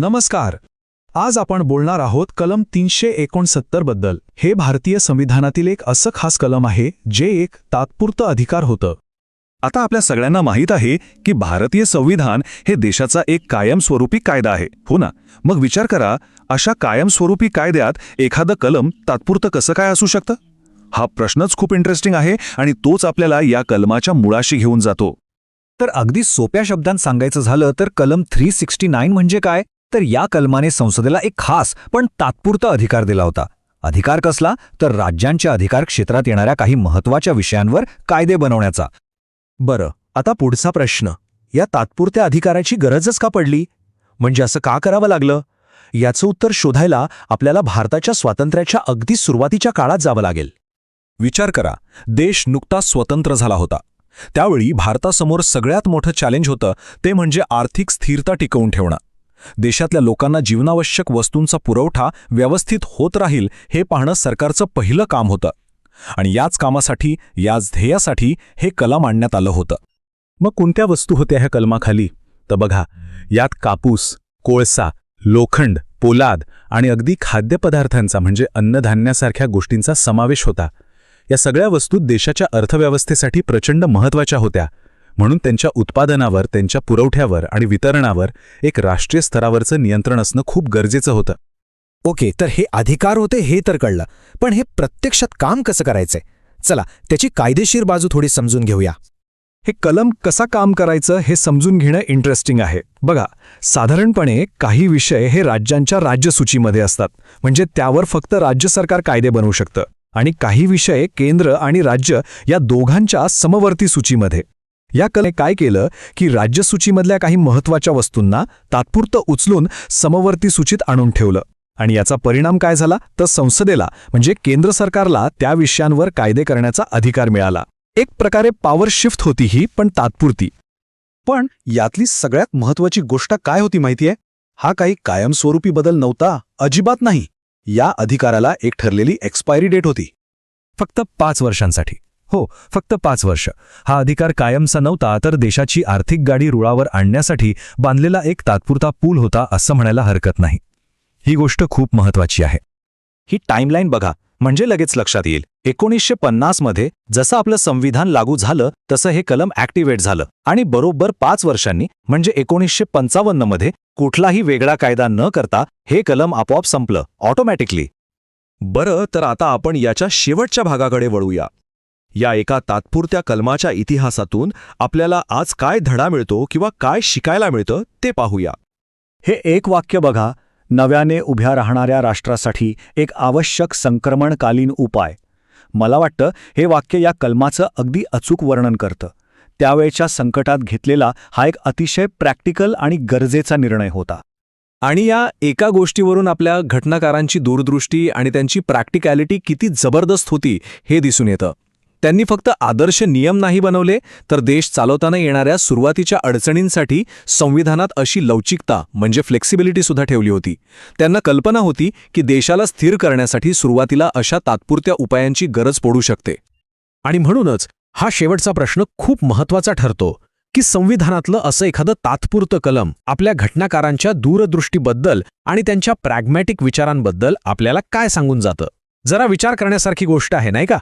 नमस्कार. आज आपण बोलणार आहोत कलम तीनशे एकोणसत्तरबद्दल. हे भारतीय संविधानातील एक असं खास कलम आहे जे एक तात्पुरतं अधिकार होतं. आता आपल्या सगळ्यांना माहीत आहे की भारतीय संविधान हे देशाचा एक कायमस्वरूपी कायदा आहे हो ना? मग विचार करा अशा कायमस्वरूपी कायद्यात एखादं कलम तात्पुरतं कसं काय असू शकतं? हा प्रश्नच खूप इंटरेस्टिंग आहे आणि तोच आपल्याला या कलमाच्या मुळाशी घेऊन जातो. तर अगदी सोप्या शब्दांत सांगायचं झालं तर कलम थ्री सिक्स्टी नाईन म्हणजे काय? तर या कलमाने संसदेला एक खास पण तात्पुरता अधिकार दिला होता. अधिकार कसला? तर राज्यांच्या अधिकार क्षेत्रात येणाऱ्या काही महत्त्वाच्या विषयांवर कायदे बनवण्याचा. बरं आता पुढचा प्रश्न. या तात्पुरत्या अधिकाराची गरजच का पडली? म्हणजे असं का करावं लागलं? याचं उत्तर शोधायला आपल्याला भारताच्या स्वातंत्र्याच्या अगदी सुरुवातीच्या काळात जावं लागेल. विचार करा. देश नुकताच स्वतंत्र झाला होता. त्यावेळी भारतासमोर सगळ्यात मोठं चॅलेंज होतं ते म्हणजे आर्थिक स्थिरता टिकवून ठेवणं. देशातल्या लोकांना जीवनावश्यक वस्तूंचा पुरवठा व्यवस्थित होत राहील हे पाहणं सरकारचं पहिलं काम होतं. आणि याच कामासाठी याच ध्येयासाठी हे कलम आणण्यात आलं होतं. मग कोणत्या वस्तू होत्या ह्या कलमाखाली? तर बघा यात कापूस कोळसा लोखंड पोलाद आणि अगदी खाद्यपदार्थांचा म्हणजे अन्नधान्यासारख्या गोष्टींचा समावेश होता. या सगळ्या वस्तू देशाच्या अर्थव्यवस्थेसाठी प्रचंड महत्त्वाच्या होत्या. म्हणून त्यांच्या उत्पादनावर त्यांच्या पुरवठ्यावर आणि वितरणावर एक राष्ट्रीय स्तरावरचं नियंत्रण असणं खूप गरजेचं होतं. ओके तर हे अधिकार होते हे तर कळलं पण हे प्रत्यक्षात काम कसं करायचंय? चला त्याची कायदेशीर बाजू थोडी समजून घेऊया. हे कलम कसा काम करायचं हे समजून घेणं इंटरेस्टिंग आहे. बघा साधारणपणे काही विषय हे राज्यांच्या राज्यसूचीमध्ये असतात म्हणजे त्यावर फक्त राज्य सरकार कायदे बनवू शकतं आणि काही विषय केंद्र आणि राज्य या दोघांच्या समवर्ती सूचीमध्ये. या कले काय केलं की राज्यसूचीमधल्या काही महत्त्वाच्या वस्तूंना तात्पुरतं उचलून समवर्ती सूचीत आणून ठेवलं. आणि याचा परिणाम काय झाला? तर संसदेला म्हणजे केंद्र सरकारला त्या विषयांवर कायदे करण्याचा अधिकार मिळाला. एक प्रकारे पॉवर शिफ्ट होती ही पण तात्पुरती. पण यातली सगळ्यात महत्वाची गोष्ट काय होती माहितीये? हा काही कायमस्वरूपी बदल नव्हता अजिबात नाही. या अधिकाराला एक ठरलेली एक्सपायरी डेट होती. फक्त पाच वर्षांसाठी. हो फक्त पाच वर्ष. हा अधिकार कायमचा नव्हता तर देशाची आर्थिक गाडी रुळावर आणण्यासाठी बांधलेला एक तात्पुरता पूल होता असं म्हणायला हरकत नाही. ही गोष्ट खूप महत्वाची आहे. ही टाईमलाईन बघा म्हणजे लगेच लक्षात येईल. एकोणीसशे पन्नासमध्ये जसं आपलं संविधान लागू झालं तसं हे कलम ॲक्टिवेट झालं. आणि बरोबर पाच वर्षांनी म्हणजे एकोणीसशे पंचावन्नमध्ये कुठलाही वेगळा कायदा न करता हे कलम आपोआप संपलं ऑटोमॅटिकली. बरं तर आता आपण याच्या शेवटच्या भागाकडे वळूया. या एका तात्पुरत्या कलमाच्या इतिहासातून आपल्याला आज काय धडा मिळतो किंवा काय शिकायला मिळतं ते पाहूया. हे एक वाक्य बघा नव्याने उभ्या राहणाऱ्या राष्ट्रासाठी एक आवश्यक संक्रमणकालीन उपाय. मला वाटतं हे वाक्य या कलमाचं अगदी अचूक वर्णन करतं. त्यावेळच्या संकटात घेतलेला हा एक अतिशय प्रॅक्टिकल आणि गरजेचा निर्णय होता. आणि या एका गोष्टीवरून आपल्या घटनाकारांची दूरदृष्टी आणि त्यांची प्रॅक्टिकॅलिटी किती जबरदस्त होती हे दिसून येतं. त्यांनी फक्त आदर्श नियम नाही बनवले तर देश चालवताना येणाऱ्या सुरुवातीच्या अडचणींसाठी संविधानात अशी लवचिकता म्हणजे फ्लेक्सिबिलिटी सुद्धा ठेवली होती. त्यांना कल्पना होती की देशाला स्थिर करण्यासाठी सुरुवातीला अशा तात्पुरत्या उपायांची गरज पडू शकते. आणि म्हणूनच हा शेवटचा प्रश्न खूप महत्त्वाचा ठरतो की संविधानातलं असं एखादं तात्पुरतं कलम आपल्या घटनाकारांच्या दूरदृष्टीबद्दल आणि त्यांच्या प्रॅग्मॅटिक विचारांबद्दल आपल्याला काय सांगून जातं? जरा विचार करण्यासारखी गोष्ट आहे नाही का?